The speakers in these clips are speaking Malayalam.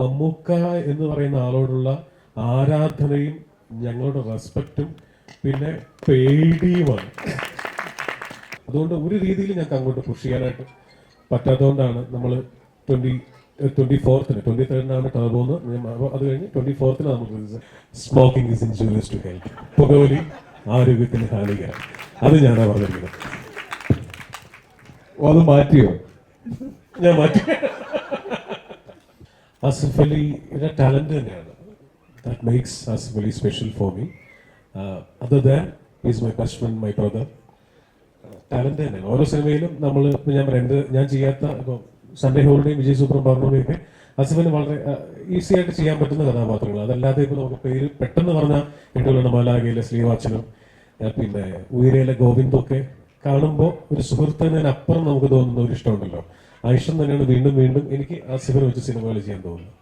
മമ്മൂക്ക എന്ന് പറയുന്ന ആളോടുള്ള ആരാധനയും ഞങ്ങളുടെ റെസ്പെക്റ്റും പിന്നെ പേടിയുമാണ്. അതുകൊണ്ട് ഒരു രീതിയിൽ ഞങ്ങൾക്ക് അങ്ങോട്ട് പുഷ് ചെയ്യാനായിട്ട് പറ്റാത്തതുകൊണ്ടാണ് നമ്മൾ ട്വന്റി ട്വന്റി ഫോർത്തിന് ട്വന്റി തേർഡിനാണ് ടർബോന്ന് അത് കഴിഞ്ഞ് ട്വന്റി ഫോർത്തിന് നമുക്ക് സ്മോക്കിംഗ് ഇസ് ടു ഹെൽത്ത് പുകവലി ആരോഗ്യത്തിന് ഹാനികരം. അത് ഞാനാ പറഞ്ഞിരിക്കുന്നത്. അത് മാറ്റിയോ? ഞാൻ മാറ്റി. ആസിഫ് അലിയുടെ ടാലന്റ് തന്നെയാണ്. That makes Asif special for me other than is my best friend my brother talent തന്നെയാണ്. ഓരോ സിനിമയിലും നമ്മൾ ഞാൻ രണ്ട് ഞാൻ ചെയ്യാത്ത ഇപ്പോൾ സൺഡേ ഹോളിഡേയും വിജയ് സൂപ്രം പൗർണമിയൊക്കെ ആസിഫിന് വളരെ ഈസി ആയിട്ട് ചെയ്യാൻ പറ്റുന്ന കഥാപാത്രങ്ങൾ അതല്ലാതെ ഇപ്പോൾ നമുക്ക് പേര് പെട്ടെന്ന് പറഞ്ഞാൽ എട്ടുകളുടെ മാലാകയിലെ ശ്രീവാച്ചനും പിന്നെ ഉയരയിലെ ഗോവിന്ദൊക്കെ കാണുമ്പോൾ ഒരു സുഹൃത്തിനപ്പുറം നമുക്ക് തോന്നുന്ന ഒരു ഇഷ്ടമുണ്ടല്ലോ. ആ ഇഷ്ടം തന്നെയാണ് വീണ്ടും വീണ്ടും എനിക്ക് ആസിഫിനെ വെച്ച് സിനിമകൾ ചെയ്യാൻ തോന്നുന്നത്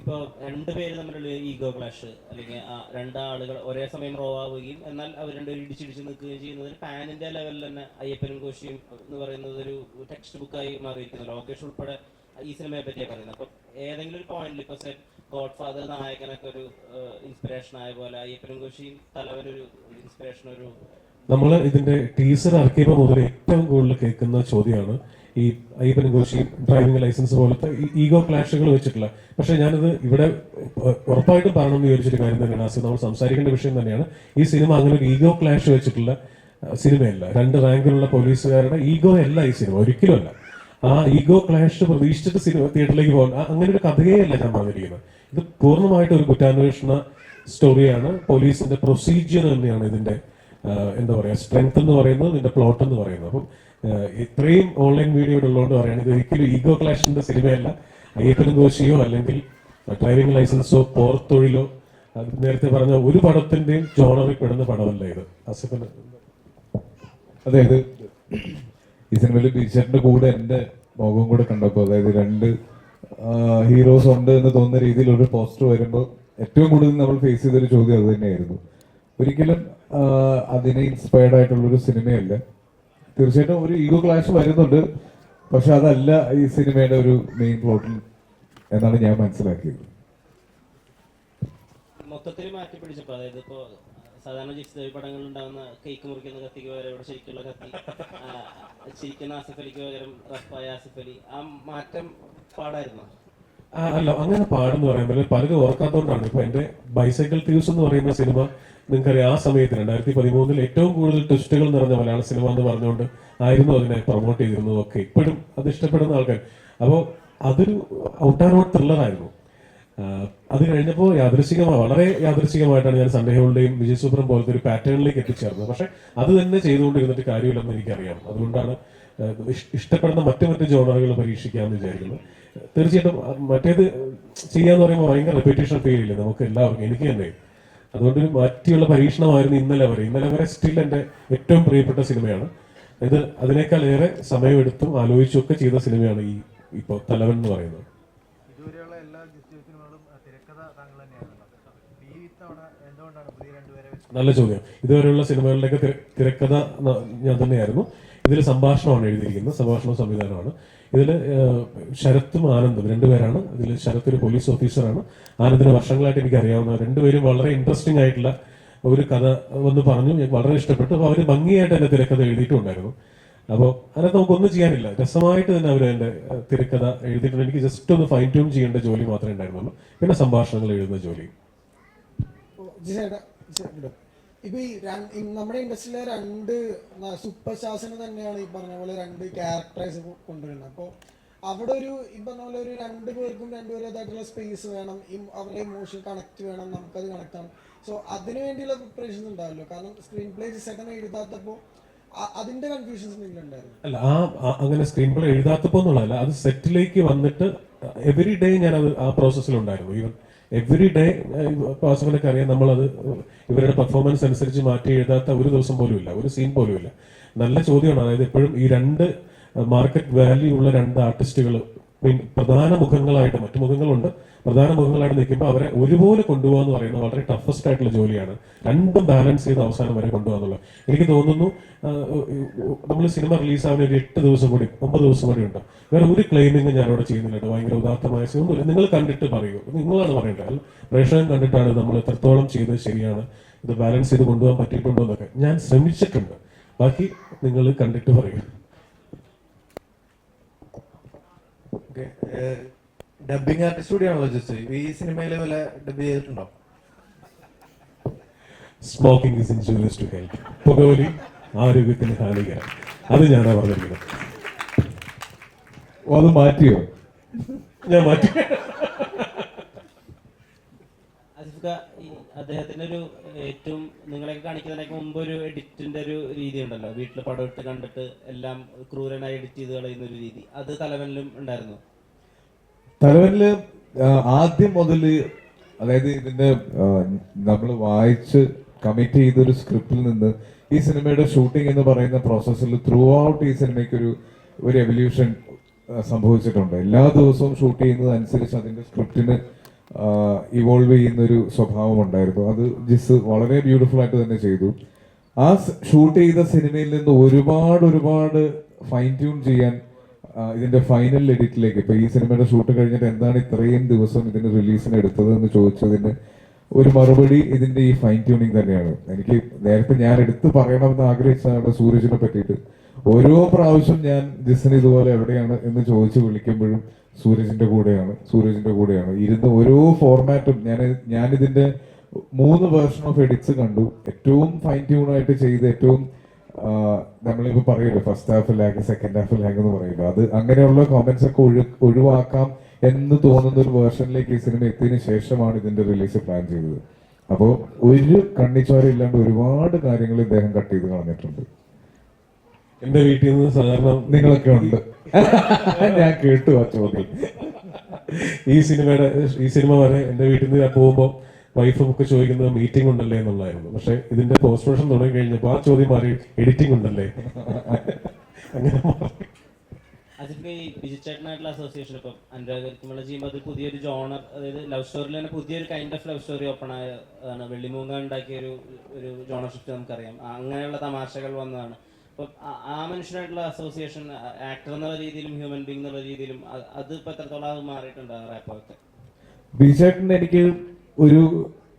ഇപ്പോൾ രണ്ടുപേര് തമ്മിലുള്ള ഈഗോ ക്ലാഷ് അല്ലെങ്കിൽ ആ രണ്ടാളുകൾ ഒരേ സമയം റോ ആവുകയും എന്നാൽ അവർ രണ്ടുപേരും ഇടിച്ചിടിച്ച് നിൽക്കുകയും ചെയ്യുന്നതിന് പാനിന്റെ ലെവലിൽ തന്നെ അയ്യപ്പനും കോശിയും എന്ന് പറയുന്നത് ഒരു ടെക്സ്റ്റ് ബുക്കായി മാറിയിരിക്കുന്നു. ലോകേഷ് ഉൾപ്പെടെ ഈ സിനിമയെ പറ്റിയാണ് പറയുന്നത്. അപ്പം ഏതെങ്കിലും ഒരു പോയിന്റിൽ ഇപ്പോൾ സെ ഗോഡ് ഫാദർ നായകനൊക്കെ ഒരു ഇൻസ്പിറേഷൻ ആയ പോലെ അയ്യപ്പനും കോശിയും തലവനൊരു ഇൻസ്പിറേഷൻ ഒരു നമ്മൾ ഇതിന്റെ ടീസർ ഇറക്കിയപ്പോൾ മുതൽ ഏറ്റവും കൂടുതൽ കേൾക്കുന്ന ചോദ്യമാണ് ഈ അയ്യപ്പൻ ഘോഷി ഡ്രൈവിംഗ് ലൈസൻസ് പോലത്തെ ഈഗോ ക്ലാഷുകൾ വെച്ചിട്ടുള്ള. പക്ഷെ ഞാനത് ഇവിടെ ഉറപ്പായിട്ടും പറയണം എന്ന് വിചാരിച്ചൊരു കാര്യം തന്നെയാണ് നമ്മൾ സംസാരിക്കേണ്ട വിഷയം തന്നെയാണ്. ഈ സിനിമ അങ്ങനെ ഒരു ഈഗോ ക്ലാഷ് വെച്ചിട്ടുള്ള സിനിമയല്ല. രണ്ട് റാങ്കിലുള്ള പോലീസുകാരുടെ ഈഗോ അല്ല ഈ സിനിമ ഒരിക്കലും അല്ല. ആ ഈഗോ ക്ലാഷ് പ്രതീക്ഷിച്ചിട്ട് സിനിമ തിയേറ്ററിലേക്ക് പോകാൻ അങ്ങനെ ഒരു കഥയേ അല്ല ഞാൻ പറഞ്ഞിരിക്കുന്നത്. ഇത് പൂർണമായിട്ട് ഒരു കുറ്റാന്വേഷണ സ്റ്റോറിയാണ് പോലീസിന്റെ പ്രൊസീജിയർ തന്നെയാണ് ഇതിന്റെ എന്താ പറയുക സ്ട്രെങ്ത് എന്ന് പറയുന്നത് നിന്റെ പ്ലോട്ട് എന്ന് പറയുന്നത്. അപ്പം ഇത്രയും ഓൺലൈൻ വീഡിയോ ഉള്ളതുകൊണ്ട് പറയുന്നത് ഇത് ഒരിക്കലും ഈഗോ ക്ലാഷിന്റെ സിനിമയല്ല. അയ്യപ്പനും കോശിയോ അല്ലെങ്കിൽ ഡ്രൈവിംഗ് ലൈസൻസോ പോർത്തൊഴിലോ നേരത്തെ പറഞ്ഞ ഒരു പടത്തിന്റെയും ജോണറിൽ പെടുന്ന പടമല്ല ഇത്. അസിഫിന് അതായത് ഈ സിനിമയിൽ ടീച്ചറിന്റെ കൂടെ എന്റെ മുഖവും കൂടെ കണ്ടപ്പോൾ അതായത് രണ്ട് ഹീറോസ് ഉണ്ട് എന്ന് തോന്നുന്ന രീതിയിൽ ഒരു പോസ്റ്റർ വരുമ്പോൾ ഏറ്റവും കൂടുതൽ നമ്മൾ ഫേസ് ചെയ്തൊരു ചോദ്യം അത് തന്നെയായിരുന്നു. ഒരിക്കലും അതിനെ ഇൻസ്പയർഡ് ആയിട്ടുള്ള ഒരു സിനിമയല്ല. തീർച്ചയായിട്ടും ഒരു ഈഗോ ക്ലാഷ് വരുന്നുണ്ട് പക്ഷെ അതല്ല ഈ സിനിമയുടെ ഒരു മെയിൻ പ്ലോട്ടിൽ എന്നാണ് ഞാൻ മനസ്സിലാക്കിയത്. മൊത്തത്തിൽ മാറ്റി അതായത് ഇപ്പോ സാധാരണ ജിക്സ് ദേവി പടങ്ങളിൽ ഉണ്ടാകുന്ന കേക്ക് മുറിക്കുന്ന കത്തിക്ക് പകരം ഇവിടെ ശരിക്കുള്ള കത്തി ചിരിക്കുന്ന ആസിഫ് പകരം റഫായ ആസിഫ് ആ മാറ്റം പാടായിരുന്നു? അല്ല അങ്ങനെ പാടെന്ന് പറയുമ്പോൾ പലരും ഓർക്കാത്തതുകൊണ്ടാണ് ഇപ്പൊ എന്റെ ബൈസൈക്കിൾ തീവ്സ് എന്ന് പറയുന്ന സിനിമ നിങ്ങൾക്കറിയാം. ആ സമയത്ത് രണ്ടായിരത്തി പതിമൂന്നിൽ ഏറ്റവും കൂടുതൽ ട്വിസ്റ്റുകൾ നിറഞ്ഞ മലയാള സിനിമ എന്ന് പറഞ്ഞുകൊണ്ട് ആയിരുന്നു അതിനെ പ്രൊമോട്ട് ചെയ്തിരുന്നത്. ഒക്കെ ഇപ്പോഴും അത് ഇഷ്ടപ്പെടുന്ന ആൾക്കാർ. അപ്പോൾ അതൊരു ഔട്ട് ആൻഡ് ഔട്ട് ത്രില്ലറായിരുന്നു അത് കഴിഞ്ഞപ്പോൾ യാദൃശികമായി വളരെ യാദൃശികമായിട്ടാണ് ഞാൻ ഹോളിഡേയും വിജയ് സൂപ്രം പോലത്തെ ഒരു പാറ്റേണിലേക്ക് എത്തിച്ചേർന്നത്. പക്ഷെ അത് തന്നെ ചെയ്തുകൊണ്ടിരുന്നിട്ട് കാര്യമില്ലെന്ന് എനിക്കറിയാം. അതുകൊണ്ടാണ് ഇഷ്ടപ്പെടുന്ന മറ്റു മറ്റു ജോണറുകൾ പരീക്ഷിക്കാമെന്ന് വിചാരിക്കുന്നത് തീർച്ചയായിട്ടും മറ്റേത് ചെയ്യാന്ന് പറയുമ്പോൾ ഭയങ്കര റെപ്യൂട്ടേഷൻ ഫീൽ ഇല്ല? നമുക്ക് എല്ലാവർക്കും എനിക്ക് തന്നെ. അതുകൊണ്ട് മറ്റുള്ള പരീക്ഷണമായിരുന്നു ഇന്നലെ വരെ. ഇന്നലെ വരെ സ്റ്റിൽ എന്റെ ഏറ്റവും പ്രിയപ്പെട്ട സിനിമയാണ്. ഇത് അതിനേക്കാൾ ഏറെ സമയമെടുത്തും ആലോചിച്ചും ഒക്കെ ചെയ്ത സിനിമയാണ് ഈ ഇപ്പോൾ തലവൻ എന്ന് പറയുന്നത് ഇതുവരെയുള്ള എല്ലാ ഡിസ്ട്രിക്ട് സിനിമകളും അഹ് തിരക്കഥ താങ്കൾ തന്നെയാണല്ലോ ഈ ഇത്തവണ എന്തുകൊണ്ടാണ് പുതിയ രണ്ടുപേരെ വെച്ച് നല്ല ചോദ്യം. ഇതുവരെയുള്ള സിനിമകളുടെയൊക്കെ തിര- തിരക്കഥ ഞാൻ തന്നെയായിരുന്നു. ഇതിൽ സംഭാഷണമാണ് എഴുതിയിരിക്കുന്നത്. സംഭാഷണ സംവിധാനമാണ് ഇതിൽ ശരത്തും ആനന്ദും രണ്ടുപേരാണ്. ഇതിൽ ശരത്ത് ഒരു പോലീസ് ഓഫീസറാണ്. ആനന്ദിന് വർഷങ്ങളായിട്ട് എനിക്ക് അറിയാവുന്ന രണ്ടുപേരും വളരെ ഇൻട്രസ്റ്റിംഗ് ആയിട്ടുള്ള ഒരു കഥ വന്ന് പറഞ്ഞു. വളരെ ഇഷ്ടപ്പെട്ടു. അപ്പോൾ അവർ ഭംഗിയായിട്ട് എന്റെ തിരക്കഥ എഴുതിയിട്ടുണ്ടായിരുന്നു. അപ്പോൾ അതിനകത്ത് നമുക്കൊന്നും ചെയ്യാനില്ല. രസമായിട്ട് തന്നെ അവർ എന്റെ തിരക്കഥ എഴുതിയിട്ടുണ്ട്. എനിക്ക് ജസ്റ്റ് ഒന്ന് ഫൈൻ ട്യൂൺ ചെയ്യേണ്ട ജോലി മാത്രമേ ഉണ്ടായിരുന്നുള്ളൂ. പിന്നെ സംഭാഷണങ്ങൾ എഴുതുന്ന ജോലി. ഇപ്പൊ ഈ നമ്മുടെ ഇൻഡസ്ട്രിയിലെ രണ്ട് സൂപ്പർ സ്റ്റാർസിന് തന്നെയാണ് ഈ പറഞ്ഞ പോലെ രണ്ട് ക്യാരക്ടേഴ്സ് കൊണ്ടുവരുന്നത്. അപ്പോൾ അവിടെ ഒരു ഈ പറഞ്ഞ പോലെ ഒരു രണ്ട് പേർക്കും രണ്ടുപേരേതായിട്ടുള്ള സ്പേസ് വേണം. അവരുടെ ഇമോഷൻ കണക്ട് വേണം. നമുക്കത് കണക്ട് ആണ് സോ അതിനു വേണ്ടിയുള്ള പ്രിപ്പറേഷൻസ് ഉണ്ടാവല്ലോ. കാരണം സ്ക്രീൻ പ്ലേ സെക്കൻഡ് എഴുതാത്തപ്പോൾ അതിന്റെ കൺഫ്യൂഷൻസ് ഉണ്ടായിരുന്നു അല്ല ആ- അങ്ങനെ സ്ക്രീൻ പ്ലേ എഴുതാത്തപ്പോ എന്നുള്ളതല്ല അത് സെറ്റിലേക്ക് വന്നിട്ട് എവറി ഡേ ഞാൻ അത് ആ പ്രോസസ്സിലുണ്ടായിരുന്നു ഈവൻ എവറി ഡേ പാസവനൊക്കെ അറിയാം. നമ്മളത് ഇവരുടെ പെർഫോമൻസ് അനുസരിച്ച് മാറ്റി എഴുതാത്ത ഒരു ദിവസം പോലും ഇല്ല. ഒരു സീൻ പോലും ഇല്ല. നല്ല ചോദ്യമാണ്. അതായത് എപ്പോഴും ഈ രണ്ട് മാർക്കറ്റ് വാല്യൂ ഉള്ള രണ്ട് ആർട്ടിസ്റ്റുകൾ പ്രധാന മുഖങ്ങളായിട്ട് മറ്റു മുഖങ്ങളുണ്ട്. പ്രധാന മുഖങ്ങളായിട്ട് നിൽക്കുമ്പോൾ അവരെ ഒരുപോലെ കൊണ്ടുപോകുക എന്ന് പറയുന്നത് വളരെ ടഫസ്റ്റ് ആയിട്ടുള്ള ജോലിയാണ്. രണ്ടും ബാലൻസ് ചെയ്ത് അവസാനം വരെ കൊണ്ടുപോകുക എന്നുള്ളത്. എനിക്ക് തോന്നുന്നു നമ്മൾ സിനിമ റിലീസാവാൻ ഒരു എട്ട് ദിവസം കൂടി ഒമ്പത് ദിവസം കൂടി ഉണ്ട്. വേറെ ഒരു ക്ലെയിമിങ് അവിടെ ചെയ്യുന്നില്ല. ഭയങ്കര ഉദാത്തമായ ഒന്നുമില്ല. നിങ്ങൾ കണ്ടിട്ട് പറയൂ. നിങ്ങളാണ് പറയേണ്ടത്. അല്ല പ്രേക്ഷകൻ കണ്ടിട്ടാണ് നമ്മൾ എത്രത്തോളം ചെയ്തത് ശരിയാണ്. ഇത് ബാലൻസ് ചെയ്ത് കൊണ്ടുപോകാൻ പറ്റിയിട്ടുണ്ടോ എന്നൊക്കെ ഞാൻ ശ്രമിച്ചിട്ടുണ്ട്. ബാക്കി നിങ്ങൾ കണ്ടിട്ട് പറയൂ. ഡബിങ് ആർട്ടിസ്റ്റ് കൂടിയാണല്ലോ ജസ്റ്റ് ഈ സിനിമയിൽ വല്ല ഡബ് ചെയ്തിട്ടുണ്ടോ? Smoking is injurious to health പുകവലി ആരോഗ്യത്തിന് ഹാനികരം. അത് ഞാനാ പറഞ്ഞിരിക്കുന്നത്. ഓ, അത് മാറ്റിയോ? ഞാൻ മാറ്റി. അദ്ദേഹത്തിന്റെ ഒരു ഏറ്റവും നിങ്ങളെ കാണിക്കുന്നതിനൊക്കെ മുമ്പ് ഒരു എഡിറ്റിന്റെ ഒരു രീതി ഉണ്ടല്ലോ വീട്ടിൽ പടം ഇട്ട് കണ്ടിട്ട് എല്ലാം ക്രൂരനായി എഡിറ്റ് ചെയ്ത് കളയുന്ന ഒരു രീതി. അത് തലവനിലും ഉണ്ടായിരുന്നു. തലവനിൽ ആദ്യം മുതൽ അതായത് ഇതിന്റെ നമ്മൾ വായിച്ച് കമ്മിറ്റ് ചെയ്തൊരു സ്ക്രിപ്റ്റിൽ നിന്ന് ഈ സിനിമയുടെ ഷൂട്ടിംഗ് എന്ന് പറയുന്ന പ്രോസസ്സിൽ ത്രൂ ഔട്ട് ഈ സിനിമയ്ക്ക് ഒരു ഒരു എവല്യൂഷൻ സംഭവിച്ചിട്ടുണ്ട്. എല്ലാ ദിവസവും ഷൂട്ട് ചെയ്യുന്നത് അനുസരിച്ച് അതിന്റെ സ്ക്രിപ്റ്റിന് ഇവോൾവ് ചെയ്യുന്ന ഒരു സ്വഭാവം ഉണ്ടായിരുന്നു. അത് ജിസ് വളരെ ബ്യൂട്ടിഫുൾ ആയിട്ട് തന്നെ ചെയ്തു. ആ ഷൂട്ട് ചെയ്ത സിനിമയിൽ നിന്ന് ഒരുപാട് ഒരുപാട് ഫൈൻ ട്യൂൺ ചെയ്യാൻ ഇതിന്റെ ഫൈനൽ എഡിറ്റിലേക്ക് ഇപ്പൊ ഈ സിനിമയുടെ ഷൂട്ട് കഴിഞ്ഞിട്ട് എന്താണ് ഇത്രയും ദിവസം ഇതിന്റെ റിലീസിന് എടുത്തത് എന്ന് ചോദിച്ചതിന് ഒരു മറുപടി ഇതിന്റെ ഈ ഫൈൻ ട്യൂണിങ് തന്നെയാണ്. എനിക്ക് നേരത്തെ ഞാൻ എടുത്ത് പറയണമെന്ന് ആഗ്രഹിച്ചതാണ് സൂരജിനെ പറ്റിയിട്ട്. ഓരോ പ്രാവശ്യം ഞാൻ ജിസിന് ഇതുപോലെ എവിടെയാണ് എന്ന് ചോദിച്ചു വിളിക്കുമ്പോഴും സൂരജിന്റെ കൂടെയാണ് സൂരജിന്റെ കൂടെയാണ്. ഇരുന്ന് ഓരോ ഫോർമാറ്റും ഞാൻ ഞാനിതിന്റെ മൂന്ന് വേർഷൻ ഓഫ് എഡിറ്റ്സ് കണ്ടു. ഏറ്റവും ഫൈൻ ട്യൂണായിട്ട് ചെയ്ത് ഏറ്റവും ആ, നമ്മളിപ്പോ പറയൂല്ലോ first half lag second half lag എന്ന് പറയുമ്പോൾ അത് അങ്ങനെയുള്ള കോമന്റ്സ് ഒക്കെ ഒഴി ഒഴിവാക്കാം എന്ന് തോന്നുന്ന ഒരു വേർഷനിലേക്ക് ഈ സിനിമ എത്തിയതിനു ശേഷമാണ് ഇതിന്റെ റിലീസ് പ്ലാൻ ചെയ്തത്. അപ്പോൾ ഒരു കണ്ണിച്ചോര ഇല്ലാണ്ട് ഒരുപാട് കാര്യങ്ങൾ ഇദ്ദേഹം കട്ട് ചെയ്ത് കളഞ്ഞിട്ടുണ്ട്. എന്റെ വീട്ടിൽ നിന്ന് സാധാരണ നിങ്ങളൊക്കെ ഉണ്ട്. ഞാൻ കേട്ടു ആ ചോദ്യം. ഈ സിനിമയുടെ ഈ സിനിമ വരെ എന്റെ വീട്ടിൽ നിന്ന് ഞാൻ പോകുമ്പോൾ വൈഫും ഒക്കെ ചോദിക്കുന്നത് മീറ്റിംഗ് ഉണ്ടല്ലേ എന്നുള്ളതായിരുന്നു. പക്ഷെ ഇതിന്റെ പോസ്റ്റ് പ്രൊഡക്ഷൻ തുടങ്ങി കഴിഞ്ഞപ്പോൾ ആ ചോദ്യം മാറി എഡിറ്റിംഗ് ഉണ്ടല്ലേ? അങ്ങനെ മാറി. അതിപ്പോ ഈ ബിജുചേട്ടനായിട്ടുള്ള അസോസിയേഷൻ ഇപ്പം അനുരാഗ് കുമള ചെയ്യുമ്പോൾ അത് പുതിയൊരു ജോണർ അതായത് ലവ് സ്റ്റോറിയിൽ തന്നെ പുതിയൊരു kind of love story open ആയതാണ് വെള്ളിമൂങ്ങ ഉണ്ടാക്കിയ ഒരു ഒരു ജോണർ ഷിഫ്റ്റ് നമുക്കറിയാം. അങ്ങനെയുള്ള തമാശകൾ വന്നതാണ്. അപ്പം ആ- മനുഷ്യനായിട്ടുള്ള അസോസിയേഷൻ ആക്ടർ എന്നുള്ള രീതിയിലും ഹ്യൂമൻ ബീങ് എന്നുള്ള രീതിയിലും അത് അത് ഇപ്പൊ എത്രത്തോളം അത് മാറിയിട്ടുണ്ട് റാപ്പൊക്കെ ബിജേട്ടൻ എനിക്ക് ഒരു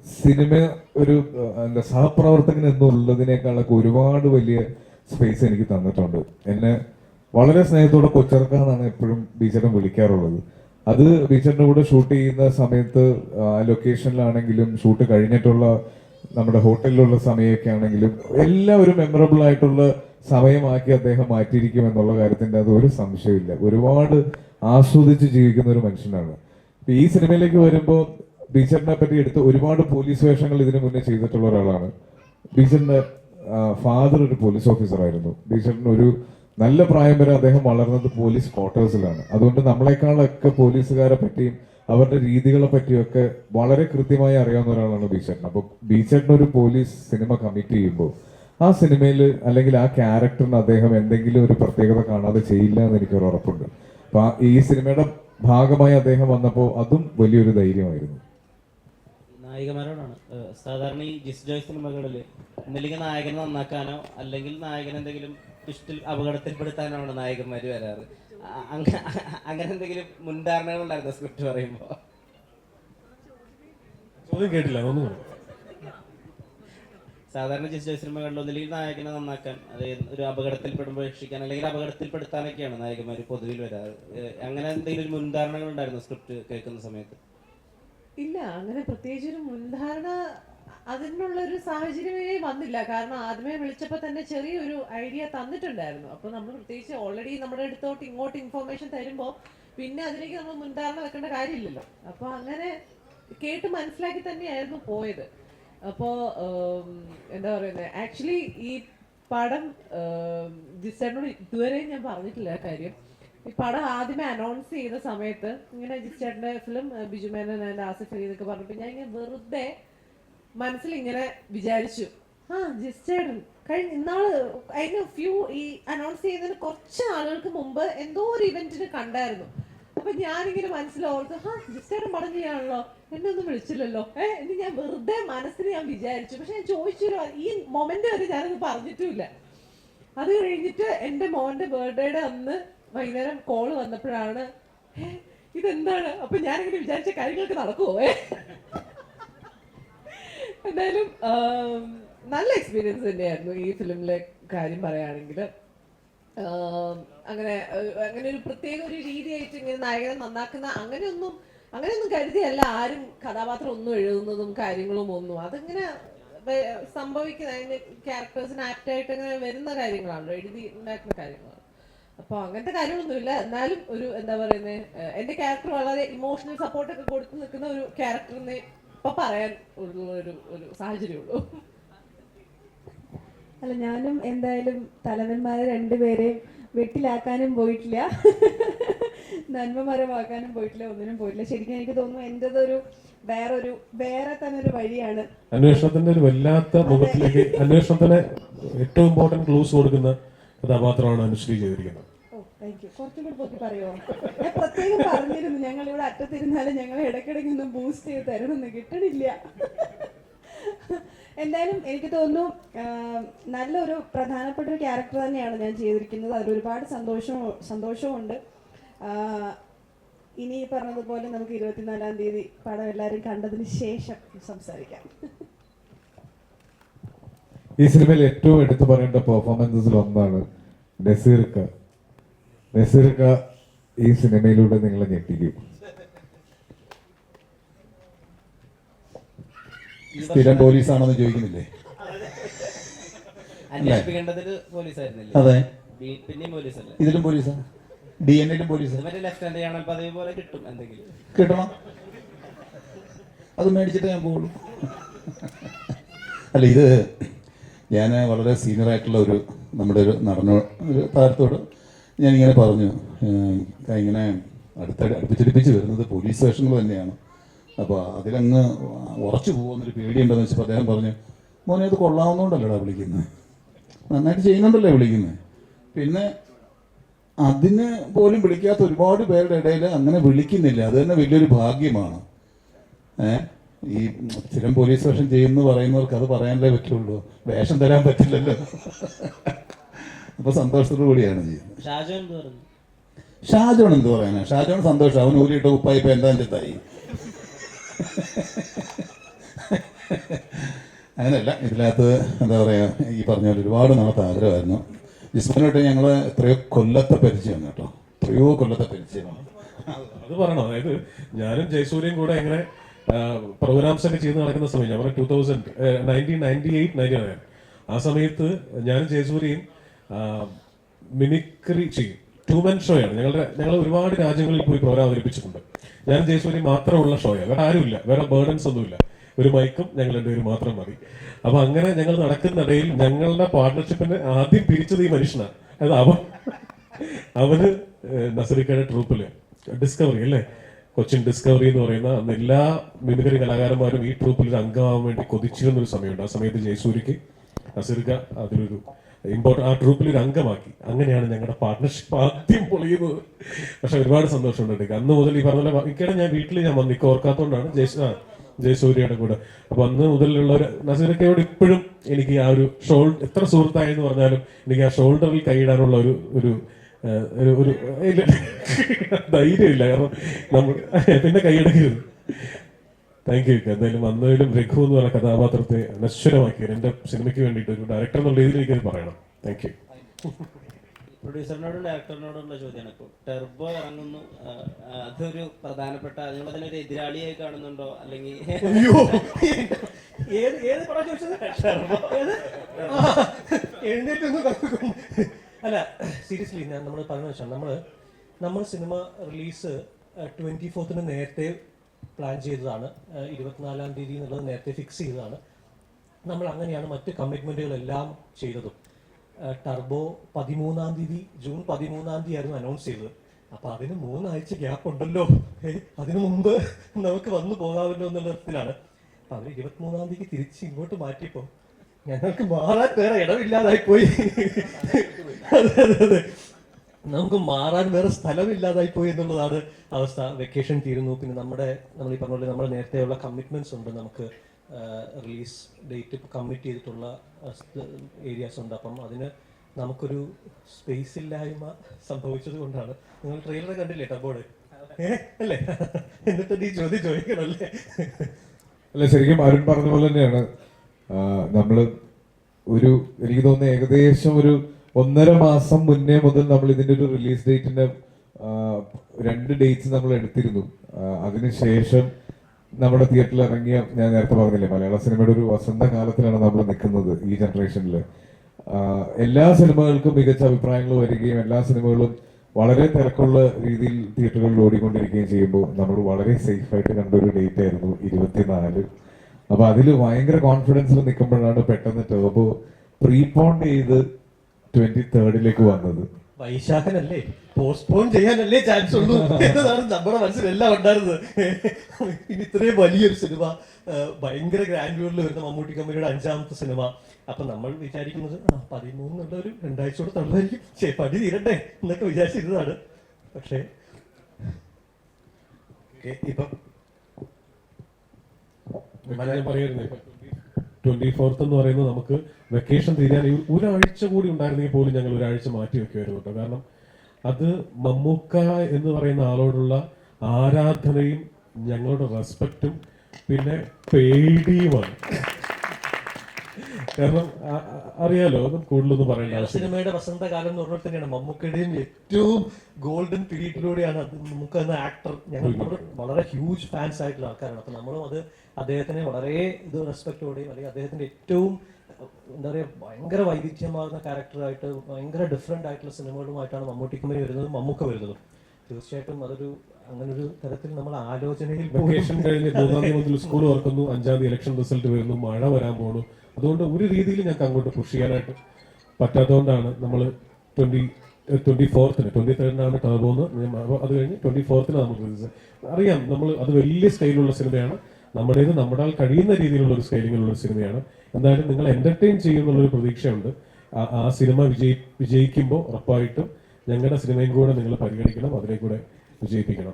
സിനിമ ഒരു എന്താ സഹപ്രവർത്തകൻ എന്നുള്ളതിനേക്കാളൊക്കെ ഒരുപാട് വലിയ സ്പേസ് എനിക്ക് തന്നിട്ടുണ്ട്. എന്നെ വളരെ സ്നേഹത്തോടെ കൊച്ചിറക്കാന്നാണ് എപ്പോഴും ബീച്ചേട്ടൻ വിളിക്കാറുള്ളത്. അത് ബീച്ചറിന്റെ കൂടെ ഷൂട്ട് ചെയ്യുന്ന സമയത്ത് ലൊക്കേഷനിലാണെങ്കിലും ഷൂട്ട് കഴിഞ്ഞിട്ടുള്ള നമ്മുടെ ഹോട്ടലിലുള്ള സമയമൊക്കെ ആണെങ്കിലും എല്ലാം ഒരു മെമ്മറബിൾ ആയിട്ടുള്ള സമയമാക്കി അദ്ദേഹം മാറ്റിയിരിക്കും എന്നുള്ള കാര്യത്തിന്റെ അത് ഒരു സംശയമില്ല ഒരുപാട് ആസ്വദിച്ച് ജീവിക്കുന്ന ഒരു മനുഷ്യനാണ്. ഈ സിനിമയിലേക്ക് വരുമ്പോൾ ബീച്ചറിനെ പറ്റി എടുത്ത് ഒരുപാട് പോലീസ് വേഷങ്ങൾ ഇതിനു മുന്നേ ചെയ്തിട്ടുള്ള ഒരാളാണ്. ബീച്ചറിന്റെ ഫാദർ ഒരു പോലീസ് ഓഫീസറായിരുന്നു ബീച്ചറിന് ഒരു നല്ല പ്രായം വരെ അദ്ദേഹം വളർന്നത് പോലീസ് ക്വാർട്ടേഴ്സിലാണ് അതുകൊണ്ട് നമ്മളെക്കാളൊക്കെ പോലീസുകാരെ പറ്റിയും അവരുടെ രീതികളെ പറ്റിയൊക്കെ വളരെ കൃത്യമായി അറിയാവുന്ന ഒരാളാണ് ബീച്ചേട്ടൻ അപ്പൊ ബീച്ചേട്ടൻ ഒരു പോലീസ് സിനിമ കമ്മിറ്റ് ചെയ്യുമ്പോൾ ആ സിനിമയിൽ അല്ലെങ്കിൽ ആ ക്യാരക്ടറിന് അദ്ദേഹം എന്തെങ്കിലും ഒരു പ്രത്യേകത കാണാതെ ചെയ്യില്ല എന്ന് എനിക്കൊരു ഉറപ്പുണ്ട്. അപ്പൊ ഈ സിനിമയുടെ ഭാഗമായി അദ്ദേഹം വന്നപ്പോൾ അതും വലിയൊരു ധൈര്യമായിരുന്നു. നായികമാരോടാണ്. സാധാരണ ഈ ജിസ് ജോയ് സിനിമകളിൽ ഒന്നില്ലെങ്കിൽ നായകനെ നന്നാക്കാനോ അല്ലെങ്കിൽ നായകൻ എന്തെങ്കിലും ട്വിസ്റ്റിൽ അപകടത്തിൽപ്പെടുത്താനോ ആണ് നായകന്മാർ വരാറ് അങ്ങ- അങ്ങനെ എന്തെങ്കിലും മുൻധാരണകൾ ഉണ്ടായിരുന്നു സ്ക്രിപ്റ്റ് പറയുമ്പോൾ ചോദ്യം കേട്ടില്ല ഒന്നും സാധാരണ ജിസ് ജോയ് സിനിമകളിൽ ഒന്നില്ലെങ്കിൽ നായകനെ നന്നാക്കാൻ അതായത് ഒരു അപകടത്തിൽപ്പെടുമ്പോൾ രക്ഷിക്കാൻ അല്ലെങ്കിൽ അപകടത്തിൽപ്പെടുത്താനൊക്കെയാണ് നായകന്മാർ പൊതുവിൽ വരാറ്. അങ്ങനെ എന്തെങ്കിലും മുൻധാരണകൾ ഉണ്ടായിരുന്നു സ്ക്രിപ്റ്റ് കേൾക്കുന്ന സമയത്ത്? ഇല്ല അങ്ങനെ പ്രത്യേകിച്ച് ഒരു മുൻധാരണ അതിനുള്ളൊരു സാഹചര്യമേ വന്നില്ല. കാരണം ആദ്യമേ വിളിച്ചപ്പോൾ തന്നെ ചെറിയൊരു ഐഡിയ തന്നിട്ടുണ്ടായിരുന്നു. അപ്പോൾ നമ്മൾ പ്രത്യേകിച്ച് ഓൾറെഡി നമ്മുടെ അടുത്തോട്ട് ഇങ്ങോട്ട് ഇൻഫോർമേഷൻ തരുമ്പോൾ പിന്നെ അതിലേക്ക് നമ്മൾ മുൻധാരണ വെക്കേണ്ട കാര്യമില്ലല്ലോ. അപ്പോൾ അങ്ങനെ കേട്ട് മനസ്സിലാക്കി തന്നെയായിരുന്നു പോയത്. അപ്പോൾ എന്താ പറയുന്നത് ആക്ച്വലി ഈ പടം ജിസ്റ്റേനോട് ഇതുവരെ ഞാൻ പറഞ്ഞിട്ടില്ല കാര്യം. ഈ പടം ആദ്യമേ അനൗൺസ് ചെയ്ത സമയത്ത് ഇങ്ങനെ ജിസ്റ്റേട്ടന്റെ ഫിലിം ബിജു മേനൻ ആൻഡ് ആസിഫ് അലി എന്നൊക്കെ ഞാൻ ഇങ്ങനെ വെറുതെ മനസ്സിൽ ഇങ്ങനെ വിചാരിച്ചു. ആ ജിസ്റ്റേഡൻ കഴിഞ്ഞ ഇന്നാൾ അതിന് ഫ്യൂ ഈ അനൗൺസ് ചെയ്യുന്നതിന് കുറച്ച് ആളുകൾക്ക് മുമ്പ് എന്തോ ഒരു ഇവന്റിന് കണ്ടായിരുന്നു. അപ്പൊ ഞാനിങ്ങനെ മനസ്സിലോർത്ത് ഹാ ജിസ്റ്റേഡൻ പടം ചെയ്യാണല്ലോ എന്നെ ഒന്നും വിളിച്ചില്ലല്ലോ. ഏഹ് എന്ന് ഞാൻ വെറുതെ മനസ്സിൽ ഞാൻ വിചാരിച്ചു. പക്ഷെ ഞാൻ ചോദിച്ചില്ല ഈ മൊമെന്റ് വരെ ഞാനത് പറഞ്ഞിട്ടുമില്ല. അത് കഴിഞ്ഞിട്ട് എന്റെ മോന്റെ ബർത്ത്ഡേയുടെ അന്ന് വൈകുന്നേരം കോൾ വന്നപ്പോഴാണ് "ഏ, ഇതെന്താണ്? അപ്പൊ ഞാനിങ്ങനെ വിചാരിച്ച കാര്യങ്ങളൊക്കെ നടക്കുമോ എന്തായാലും നല്ല എക്സ്പീരിയൻസ് തന്നെയായിരുന്നു ഈ ഫിലിമിലെ കാര്യം പറയുകയാണെങ്കിൽ അങ്ങനെ അങ്ങനെ ഒരു പ്രത്യേക ഒരു രീതിയായിട്ട് ഇങ്ങനെ നായകനെ നന്നാക്കുന്ന അങ്ങനെയൊന്നും അങ്ങനെയൊന്നും കരുതിയല്ല. ആരും കഥാപാത്രം ഒന്നും എഴുതുന്നതും കാര്യങ്ങളും ഒന്നും. അതിങ്ങനെ സംഭവിക്കുന്ന ക്യാരക്ടേഴ്സിന് ആപ്റ്റായിട്ട് അങ്ങനെ വരുന്ന കാര്യങ്ങളാണല്ലോ എഴുതി ഉണ്ടാക്കുന്ന കാര്യങ്ങളാണ് അപ്പോൾ അങ്ങനത്തെ കാര്യങ്ങളൊന്നുമില്ല. എന്നാലും ഒരു എന്താ പറയുന്നത് എന്റെ ക്യാരക്ടർ വളരെ ഇമോഷണൽ സപ്പോർട്ടൊക്കെ കൊടുത്തു നിൽക്കുന്ന ഒരു ക്യാരക്ടറിനെ ഇപ്പൊ പറയാൻ ഉള്ള ഒരു ഒരു സാഹചര്യമുള്ളൂ അല്ല ഞാനും എന്തായാലും തലവന്മാരെ രണ്ടുപേരെയും വെട്ടിലാക്കാനും പോയിട്ടില്ല. നന്മമരമാക്കാനും പോയിട്ടില്ല ഒന്നിനും പോയിട്ടില്ല. ശരിക്കും എനിക്ക് തോന്നുന്നു എന്റെതൊരു വേറൊരു വേറെ തന്നെ ഒരു വഴിയാണ്. അന്വേഷണത്തിന്റെ ഒരു വല്ലാത്ത മുഖത്തിലേക്ക് അന്വേഷണത്തിന് ഏറ്റവും ഇമ്പോർട്ടന്റ് ക്ലൂസ് കൊടുക്കുന്ന കഥാപാത്രമാണ് അനുശ്രീ ചെയ്തിരിക്കുന്നത് ഞങ്ങൾ ഇവിടെ ബൂസ്റ്റ് എന്തായാലും എനിക്ക് തോന്നുന്നു നല്ലൊരു പ്രധാനപ്പെട്ട ഒരു ക്യാരക്ടർ തന്നെയാണ് ഞാൻ ചെയ്തിരിക്കുന്നത്. അതിൽ ഒരുപാട് സന്തോഷവും സന്തോഷമുണ്ട് ഇനി പറഞ്ഞതുപോലെ നമുക്ക് ഇരുപത്തിനാലാം തീയതി പടം എല്ലാവരും കണ്ടതിന് ശേഷം സംസാരിക്കാം. ഈ സിനിമയിൽ ഏറ്റവും എടുത്തു പറയേണ്ട പെർഫോമൻസസിൽ ഒന്നാണ് നസീർക്ക. നസീർക്ക ഈ സിനിമയിലൂടെ നിങ്ങളെ ഞെട്ടിക്കും. സ്ഥിരം പോലീസാണെന്ന് ചോദിക്കുന്നില്ലേ? അതെ. ഇതിലും പോലീസാ? ഡി എൻ എയിലും പോലീസ്? കിട്ടണം? അത് മേടിച്ചിട്ട് ഞാൻ പോകുള്ളൂ അല്ല ഇത് ഞാൻ വളരെ സീനിയർ ആയിട്ടുള്ള ഒരു നമ്മുടെ ഒരു നടനോ ഒരു താരത്തോട് ഞാനിങ്ങനെ പറഞ്ഞു ഏഹ്, ഇങ്ങനെ അടുത്ത അടുപ്പിച്ചടുപ്പിച്ച് വരുന്നത് പോലീസ് സ്റ്റേഷനിൽ തന്നെയാണ്. അപ്പോൾ അതിലങ്ങ് ഉറച്ചു പോകുന്നൊരു പേടിയുണ്ടെന്ന് വെച്ചപ്പോൾ അദ്ദേഹം പറഞ്ഞു മോനെ അത് കൊള്ളാവുന്നതുകൊണ്ടല്ലടാ വിളിക്കുന്നത് നന്നായിട്ട് ചെയ്യുന്നുണ്ടല്ലേ വിളിക്കുന്നത് പിന്നെ അതിന് പോലും വിളിക്കാത്ത ഒരുപാട് പേരുടെ ഇടയിൽ അങ്ങനെ വിളിക്കുന്നില്ല. അത് തന്നെ വലിയൊരു ഭാഗ്യമാണ്. ഏ? ഈ സ്ഥിരം പോലീസ് സ്റ്റേഷൻ ചെയ്യുന്നു പറയുന്നവർക്ക് അത് പറയാനല്ലേ പറ്റുള്ളൂ. വേഷം തരാൻ പറ്റില്ലല്ലോ. അപ്പൊ സന്തോഷത്തോടു കൂടിയാണ് ചെയ്യുന്നത്. ഷാജോൺ എന്ത് പറയാനാ? ഷാജോൺ സന്തോഷം. അവൻ ഊരിയിട്ട് ഉപ്പായി ഇപ്പൊ എന്താ ചെത്തായി അങ്ങനെയല്ല ഇതിനകത്ത് എന്താ പറയാ ഈ പറഞ്ഞ പോലെ ഒരുപാട് നാളത്തെ ആഗ്രഹമായിരുന്നു. ജിസ്മനായിട്ട് ഞങ്ങൾ എത്രയോ കൊല്ലത്തെ പരിചയമാണ് കേട്ടോ. എത്രയോ കൊല്ലത്തെ പരിചയമാണ്. അത് പറയണം. അതായത് ഞാനും ജയസൂര്യയും കൂടെ എങ്ങനെ പ്രോഗ്രാംസ് ഒക്കെ ചെയ്ത് നടക്കുന്ന സമയം ഞാൻ two thousand nineteen ninety eight ninety nine ആ സമയത്ത് ഞാനും ജയസൂര്യയും മിമിക്രി ചെയ്യും ടു മെൻ ഷോയാണ് ഞങ്ങളുടെ ഞങ്ങൾ ഒരുപാട് രാജ്യങ്ങളിൽ പോയി പ്രോഗ്രാം അവതരിപ്പിച്ചിട്ടുണ്ട്. ഞാൻ ജയസൂര്യ മാത്രമുള്ള ഷോയാണ് വേറെ ആരുമില്ല. വേറെ ബേർഡൻസ് ഒന്നുമില്ല. ഒരു മൈക്കും ഞങ്ങൾ രണ്ടുപേരും മാത്രം മതി. അപ്പൊ അങ്ങനെ ഞങ്ങൾ നടക്കുന്നിടയിൽ ഞങ്ങളുടെ പാർട്ട്ണർഷിപ്പിന് ആദ്യം പിരിച്ചത് ഈ മനുഷ്യനാണ് അതായത് അവൻ അവന് നസറിക്കയുടെ ട്രൂപ്പിൽ ഡിസ്കവറി അല്ലേ? കൊച്ചിൻ ഡിസ്കവറി എന്ന് പറയുന്ന അന്ന് എല്ലാ മിമിക്രി കലാകാരന്മാരും ഈ ട്രൂപ്പിൽ ഒരു അംഗമാവാൻ വേണ്ടി കൊതിച്ചിരുന്ന ഒരു സമയമുണ്ട്. ആ സമയത്ത് ജയസൂര്യക്ക് അസിർഗ അതിലൊരു ഇമ്പോർട്ടന്റ് ആ ട്രൂപ്പിൽ ഒരു അംഗമാക്കി. അങ്ങനെയാണ് ഞങ്ങളുടെ പാർട്ട്ണർഷിപ്പ് ആദ്യം പൊളിയുന്നത്. പക്ഷെ ഒരുപാട് സന്തോഷമുണ്ട് അന്ന് മുതൽ ഈ പറഞ്ഞ പോലെ ഞാൻ വീട്ടിൽ ഞാൻ വന്നു ഇക്ക ഓർക്കാത്തോണ്ടാണ് ജയസ് ആ ജയസൂര്യയുടെ കൂടെ. അപ്പൊ അന്ന് മുതലുള്ള ഒരു നസീറക്കയോട് ഇപ്പോഴും എനിക്ക് ആ ഒരു ഷോൾ എത്ര സുഹൃത്തായെന്ന് പറഞ്ഞാലും എനിക്ക് ആ ഷോൾഡറിൽ കൈയിടാനുള്ള ഒരു ഒരു ഒരു ഒരു ഇല്ല. ധൈര്യമില്ല കാരണം നമ്മൾ പിന്നെ കൈയെടുക്കരുത്. താങ്ക് യു എന്തായാലും വന്നതിലും രഘു എന്ന് പറഞ്ഞ കഥാപാത്രത്തെ നശ്വരമാക്കിയത് എന്റെ സിനിമയ്ക്ക് വേണ്ടിയിട്ട് ഒരു ഡയറക്ടർ എന്നുള്ള രീതിയിൽ എനിക്കത് പറയണം. താങ്ക് യു പ്രൊഡ്യൂസറിനോടും ഡയറക്ടറിനോടുള്ള ചോദ്യമാണ്. ഇപ്പോൾ ടെർബോ ഇറങ്ങുന്നു. അതൊരു പ്രധാനപ്പെട്ട നിങ്ങൾ ഒരു എതിരാളിയായി കാണുന്നുണ്ടോ? അല്ലെങ്കിൽ ഏത് ഏത് പടം ചോദിച്ചത്? എഴുന്നേറ്റ് ഒന്ന് കറക്കും. അല്ല സീരിയസ്ലി ഞാൻ നമ്മൾ പറഞ്ഞ വെച്ചാൽ നമ്മൾ നമ്മൾ സിനിമ റിലീസ് ട്വന്റി ഫോർത്തിന് നേരത്തെ പ്ലാൻ ചെയ്തതാണ്. ഇരുപത്തിനാലാം തീയതി എന്നുള്ളത് നേരത്തെ ഫിക്സ് ചെയ്തതാണ്. നമ്മൾ അങ്ങനെയാണ് മറ്റ് കമ്മിറ്റ്മെന്റുകളെല്ലാം ചെയ്തതും. ടർബോ പതിമൂന്നാം തീയതി ജൂൺ പതിമൂന്നാം തീയതി ആയിരുന്നു അനൗൺസ് ചെയ്തത്. അപ്പോൾ അതിന് മൂന്നാഴ്ച ഗ്യാപ്പ് ഉണ്ടല്ലോ. അതിനു മുമ്പ് നമുക്ക് വന്നു പോകാമല്ലോ എന്നുള്ള തരത്തിലാണ്. അപ്പം അവർ ഇരുപത്തിമൂന്നാം തീയതി തിരിച്ച് ഇങ്ങോട്ട് മാറ്റിയപ്പോൾ ഞങ്ങൾക്ക് മാറാൻ വേറെ ഇടമില്ലാതായി പോയി. അതെ അതെ അതെ. നമുക്ക് മാറാൻ വേറെ സ്ഥലമില്ലാതായി പോയി എന്നുള്ളതാണ് അവസ്ഥ. വെക്കേഷൻ തീരുന്നു. പിന്നെ നമ്മുടെ നമ്മൾ ഈ പറഞ്ഞ പോലെ നമ്മുടെ നേരത്തെയുള്ള കമ്മിറ്റ്മെന്റ്സ് ഉണ്ട്. നമുക്ക് റിലീസ് ഡേറ്റ് കമ്മിറ്റ് ചെയ്തിട്ടുള്ള ഏരിയാസ് ഉണ്ട്. അപ്പം അതിന് നമുക്കൊരു സ്പേസ് ഇല്ലായ്മ സംഭവിച്ചത് കൊണ്ടാണ്. നിങ്ങൾ ട്രെയിലർ കണ്ടില്ലേ ടബോർഡ് അല്ലേ? എന്നിട്ട് നീ ചോദ്യം ചോദിക്കണല്ലേ? അല്ല ശരിക്കും അരുൺ പറഞ്ഞ പോലെ തന്നെയാണ്. ആ, നമ്മൾ ഒരു എനിക്ക് തോന്നുന്നു ഏകദേശം ഒരു ഒന്നര മാസം മുന്നേ മുതൽ നമ്മൾ ഇതിന്റെ ഒരു റിലീസ് ഡേറ്റിന്റെ രണ്ട് ഡേറ്റ്സ് നമ്മൾ എടുത്തിരുന്നു. അതിനുശേഷം നമ്മുടെ തിയേറ്ററിൽ ഇറങ്ങിയ ഞാൻ നേരത്തെ പറഞ്ഞില്ലേ മലയാള സിനിമയുടെ ഒരു വസന്തകാലത്തിലാണ് നമ്മൾ നിൽക്കുന്നത് ഈ ജനറേഷനിൽ എല്ലാ സിനിമകൾക്കും മികച്ച അഭിപ്രായങ്ങൾ വരികയും എല്ലാ സിനിമകളും വളരെ തിരക്കുള്ള രീതിയിൽ തിയേറ്ററുകളിൽ ഓടിക്കൊണ്ടിരിക്കുകയും ചെയ്യുമ്പോൾ നമ്മൾ വളരെ സേഫായിട്ട് കണ്ടൊരു ഡേറ്റ് ആയിരുന്നു ഇരുപത്തിനാല്. അപ്പൊ അതിൽ ഭയങ്കര കോൺഫിഡൻസിൽ നിൽക്കുമ്പോഴാണ് പെട്ടെന്ന് ടേബോ പ്രീപോൺ ചെയ്ത് ട്വന്റി തേർഡിലേക്ക് വന്നത്. വൈശാഖനല്ലേ? പോസ്റ്റ്പോൺ ചെയ്യാനല്ലേ ചാൻസ് ഉള്ളൂ. എന്നതാണ് നമ്മുടെ മനസ്സിലെല്ലാം ഉണ്ടായിരുന്നത്. ഇനി ഇത്രയും വലിയൊരു സിനിമ ഭയങ്കര ഗ്രാൻഡ്യൂറിൽ വരുന്ന മമ്മൂട്ടി കമ്പനിയുടെ അഞ്ചാമത്തെ സിനിമ. അപ്പൊ നമ്മൾ വിചാരിക്കുന്നത് ആ പതിമൂന്നുള്ള ഒരു രണ്ടാഴ്ച കൂടെ തള്ളായിരിക്കും. ശരി പടി തീരട്ടെ എന്നൊക്കെ വിചാരിച്ചിരുന്നതാണ്. പക്ഷേ ഇപ്പം ട്വന്റി ഫോർത്ത് എന്ന് പറയുന്നത് നമുക്ക് വെക്കേഷൻ തീരാൻ ഒരാഴ്ച കൂടി ഉണ്ടായിരുന്നെങ്കിൽ പോലും ഞങ്ങൾ ഒരാഴ്ച മാറ്റി വെക്കുമായിരുന്നു കേട്ടോ. കാരണം അത് മമ്മൂക്ക എന്ന് പറയുന്ന ആളോടുള്ള ആരാധനയും ഞങ്ങളുടെ റെസ്പെക്റ്റും പിന്നെ പേടിയുമാണ്. കാരണം അറിയാലോ അത് കൂടുതലൊന്നും പറയണ്ട സിനിമയുടെ വസന്തകാലം എന്ന് പറഞ്ഞാൽ തന്നെയാണ്. മമ്മൂക്കയുടെയും ഏറ്റവും ഗോൾഡൻ പീരീഡിലൂടെയാണ് മമ്മൂക്ക എന്ന ആക്ടർ ഞങ്ങൾ വളരെ ഹ്യൂജ് ഫാൻസ് ആയിട്ടുള്ള ആൾക്കാരാണ്. അപ്പൊ നമ്മളും അത് അദ്ദേഹത്തിനെ വളരെ ഇത് റെസ്പെക്റ്റോടെയും അല്ലെങ്കിൽ അദ്ദേഹത്തിന്റെ ഏറ്റവും എന്താ പറയുക ഭയങ്കര വൈവിധ്യമാർന്ന ക്യാരക്ടറായിട്ട് ഭയങ്കര ഡിഫറെന്റ് ആയിട്ടുള്ള സിനിമകളുമായിട്ടാണ് മമ്മൂട്ടി കമ്പനി വരുന്നതും മമ്മൂക്ക വരുന്നതും. തീർച്ചയായിട്ടും അതൊരു അങ്ങനൊരു തരത്തിൽ നമ്മൾ ആലോചനയിൽ വെക്കേഷൻ കഴിഞ്ഞ് മൂന്നാം തീയതി മുതൽ സ്കൂൾ തുറക്കുന്നു അഞ്ചാം തീയതി ഇലക്ഷൻ റിസൾട്ട് വരുന്നു മഴ വരാൻ പോണു. അതുകൊണ്ട് ഒരു രീതിയിൽ ഞങ്ങൾക്ക് അങ്ങോട്ട് പുഷ് ചെയ്യാനായിട്ട് പറ്റാത്തതുകൊണ്ടാണ് നമ്മൾ ട്വന്റി ട്വന്റി ഫോർത്തിന് ട്വന്റി തേർഡിനാണ് ടർബോന്ന് അത് കഴിഞ്ഞ് ട്വന്റി ഫോർത്തിന് നമുക്ക്. അറിയാം നമ്മൾ അത് വലിയ സ്കെയിലുള്ള സിനിമയാണ് നമ്മുടേത് നമ്മളാൽ കഴിയുന്ന രീതിയിലുള്ള ഒരു സ്കെയിലിങ്ങിലുള്ള സിനിമയാണ്. എന്തായാലും നിങ്ങൾ എന്റർടൈൻ ചെയ്യുമെന്നുള്ളൊരു പ്രതീക്ഷയുണ്ട്. ആ- സിനിമ വിജയി വിജയിക്കുമ്പോൾ ഉറപ്പായിട്ടും ഞങ്ങളുടെ സിനിമയും കൂടെ നിങ്ങൾ പരിഗണിക്കണം അതിനെ കൂടെ വിജയിപ്പിക്കണം.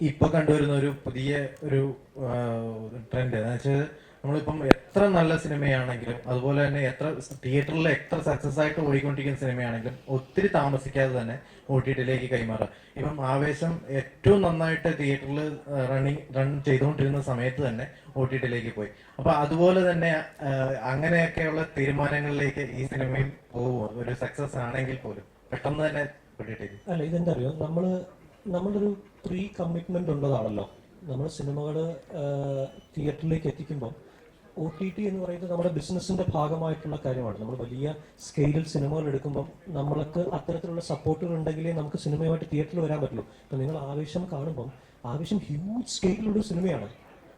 ഇപ്പൊ കണ്ടുവരുന്ന ഒരു പുതിയ ഒരു ട്രെൻഡ് എന്ന് വെച്ചാൽ നമ്മളിപ്പം എത്ര നല്ല സിനിമയാണെങ്കിലും അതുപോലെ തന്നെ എത്ര തിയേറ്ററിൽ എത്ര സക്സസ് ആയിട്ട് ഓടിക്കൊണ്ടിരിക്കുന്ന സിനിമയാണെങ്കിലും ഒത്തിരി താമസിക്കാതെ തന്നെ ഒ ടി ടിയിലേക്ക് കൈമാറുക. ഇപ്പം ആവേശം ഏറ്റവും നന്നായിട്ട് തിയേറ്ററിൽ റണ്ണിങ് റൺ ചെയ്തുകൊണ്ടിരുന്ന സമയത്ത് തന്നെ ഒ ടി ടിയിലേക്ക് പോയി. അപ്പൊ അതുപോലെ തന്നെ അങ്ങനെയൊക്കെയുള്ള തീരുമാനങ്ങളിലേക്ക് ഈ സിനിമയും പോകുമോ? ഒരു സക്സസ് ആണെങ്കിൽ പോലും. പെട്ടെന്ന് തന്നെ അല്ല ഇതെന്താ അറിയോ നമ്മൾ നമ്മളൊരു പ്രീ കമ്മിറ്റ്മെന്റ് ഉള്ളതാണല്ലോ നമ്മൾ സിനിമകൾ തിയേറ്ററിലേക്ക് എത്തിക്കുമ്പോൾ ഒ ടി ടി എന്ന് പറയുന്നത് നമ്മുടെ ബിസിനസിന്റെ ഭാഗമായിട്ടുള്ള കാര്യമാണ്. നമ്മൾ വലിയ സ്കെയിലിൽ സിനിമകൾ എടുക്കുമ്പോൾ നമ്മൾക്ക് അത്തരത്തിലുള്ള സപ്പോർട്ടുകൾ ഉണ്ടെങ്കിലേ നമുക്ക് സിനിമയുമായിട്ട് തിയേറ്ററിൽ വരാൻ പറ്റുള്ളൂ. അപ്പം നിങ്ങൾ ആവേശം കാണുമ്പോൾ ആവേശം ഹ്യൂജ് സ്കെയിലുള്ള സിനിമയാണ്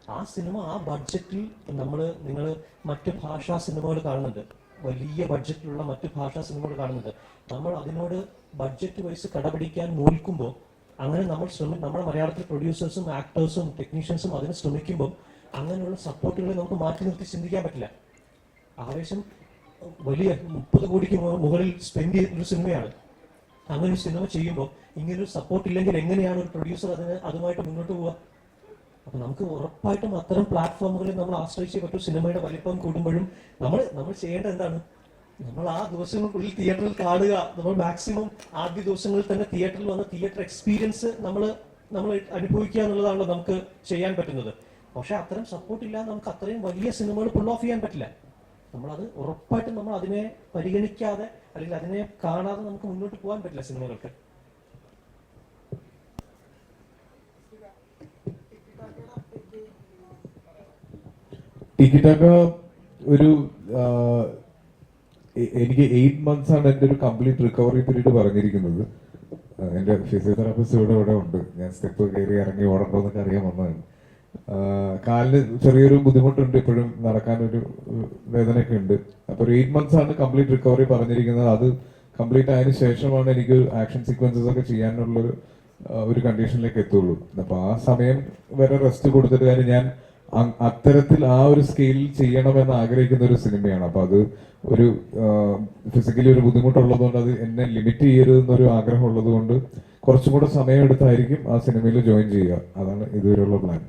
ആ സിനിമ ആ ബഡ്ജറ്റിൽ നമ്മൾ നിങ്ങൾ മറ്റ് ഭാഷാ സിനിമകൾ കാണുന്നുണ്ട്. വലിയ ബഡ്ജറ്റിലുള്ള മറ്റ് ഭാഷാ സിനിമകൾ കാണുന്നുണ്ട്. നമ്മൾ അതിനോട് ബഡ്ജറ്റ് വൈസ് കടപിടിക്കാൻ നോൽക്കുമ്പോൾ അങ്ങനെ നമ്മൾ ശ്രമി നമ്മുടെ മലയാളത്തിൽ പ്രൊഡ്യൂസേഴ്സും ആക്ടേഴ്സും ടെക്നീഷ്യൻസും അതിന് ശ്രമിക്കുമ്പോൾ അങ്ങനെയുള്ള സപ്പോർട്ടുകളെ നമുക്ക് മാറ്റി നിർത്തി ചിന്തിക്കാൻ പറ്റില്ല. ആവേശം വലിയ മുപ്പത് കോടിക്ക് മുകളിൽ സ്പെൻഡ് ചെയ്തൊരു സിനിമയാണ്. അങ്ങനെ ഒരു സിനിമ ചെയ്യുമ്പോൾ ഇങ്ങനൊരു സപ്പോർട്ട് ഇല്ലെങ്കിൽ എങ്ങനെയാണ് ഒരു പ്രൊഡ്യൂസർ അതിന് അതുമായിട്ട് മുന്നോട്ട് പോവുക? അപ്പൊ നമുക്ക് ഉറപ്പായിട്ടും അത്തരം പ്ലാറ്റ്ഫോമുകളിൽ നമ്മൾ ആശ്രയിച്ചേ പറ്റും സിനിമയുടെ വലിപ്പം കൂടുമ്പോഴും നമ്മൾ നമ്മൾ ചെയ്യേണ്ടത് എന്താണ്? നമ്മൾ ആ ദിവസങ്ങൾക്കുള്ളിൽ തിയേറ്ററിൽ കാണുക. നമ്മൾ മാക്സിമം ആദ്യ ദിവസങ്ങളിൽ തന്നെ തിയേറ്ററിൽ വന്ന തിയേറ്റർ എക്സ്പീരിയൻസ് നമ്മൾ നമ്മൾ അനുഭവിക്കുക എന്നുള്ളതാണല്ലോ നമുക്ക് ചെയ്യാൻ പറ്റുന്നത്. പക്ഷെ അത്തരം സപ്പോർട്ട് ഇല്ലാതെ നമുക്ക് അത്രയും വലിയ സിനിമകൾ പുൾ ഓഫ് ചെയ്യാൻ പറ്റില്ല. നമ്മളത് ഉറപ്പായിട്ടും നമ്മൾ അതിനെ പരിഗണിക്കാതെ അല്ലെങ്കിൽ അതിനെ കാണാതെ നമുക്ക് മുന്നോട്ട് പോകാൻ പറ്റില്ല സിനിമകൾക്ക് ടിക്കറ്റൊക്കെ ഒരു എനിക്ക് എയ്റ്റ് മന്ത്സ് ആണ് എന്റെ ഒരു കംപ്ലീറ്റ് റിക്കവറി പീരീഡ് പറഞ്ഞിരിക്കുന്നത്. എന്റെ ഫിസിയോതെറാപ്പിസ്റ്റ് ഇവിടെ ഇവിടെ ഉണ്ട്. ഞാൻ സ്റ്റെപ്പ് കയറി ഇറങ്ങി ഓടണ്ടോ എന്നൊക്കെ അറിയാൻ വന്നതാണ്. കാലിന് ചെറിയൊരു ബുദ്ധിമുട്ടുണ്ട് ഇപ്പോഴും നടക്കാനൊരു വേദനയൊക്കെ ഉണ്ട് അപ്പോൾ ഒരു എയ്റ്റ് മന്ത്സ് ആണ് കംപ്ലീറ്റ് റിക്കവറി പറഞ്ഞിരിക്കുന്നത്. അത് കംപ്ലീറ്റ് ആയതിനു ശേഷമാണ് എനിക്ക് ആക്ഷൻ സീക്വൻസസ് ഒക്കെ ചെയ്യാനുള്ളൊരു ആ, ഒരു കണ്ടീഷനിലേക്ക് എത്തുള്ളൂ. അപ്പൊ ആ സമയം വരെ റെസ്റ്റ് കൊടുത്തിട്ട് കാര്യം ഞാൻ അത്തരത്തിൽ ആ ഒരു സ്കെയിലിൽ ചെയ്യണമെന്ന് ആഗ്രഹിക്കുന്ന ഒരു സിനിമയാണ്. അപ്പൊ അത് ഒരു ഫിസിക്കലി ഒരു ബുദ്ധിമുട്ടുള്ളതുകൊണ്ട് അത് എന്നെ ലിമിറ്റ് ചെയ്യരുത് എന്നൊരു ആഗ്രഹം ഉള്ളത് കൊണ്ട് കുറച്ചും കൂടെ സമയം എടുത്തായിരിക്കും ആ സിനിമയിൽ ജോയിൻ ചെയ്യുക. അതാണ് ഇതുവരെയുള്ള പ്ലാൻ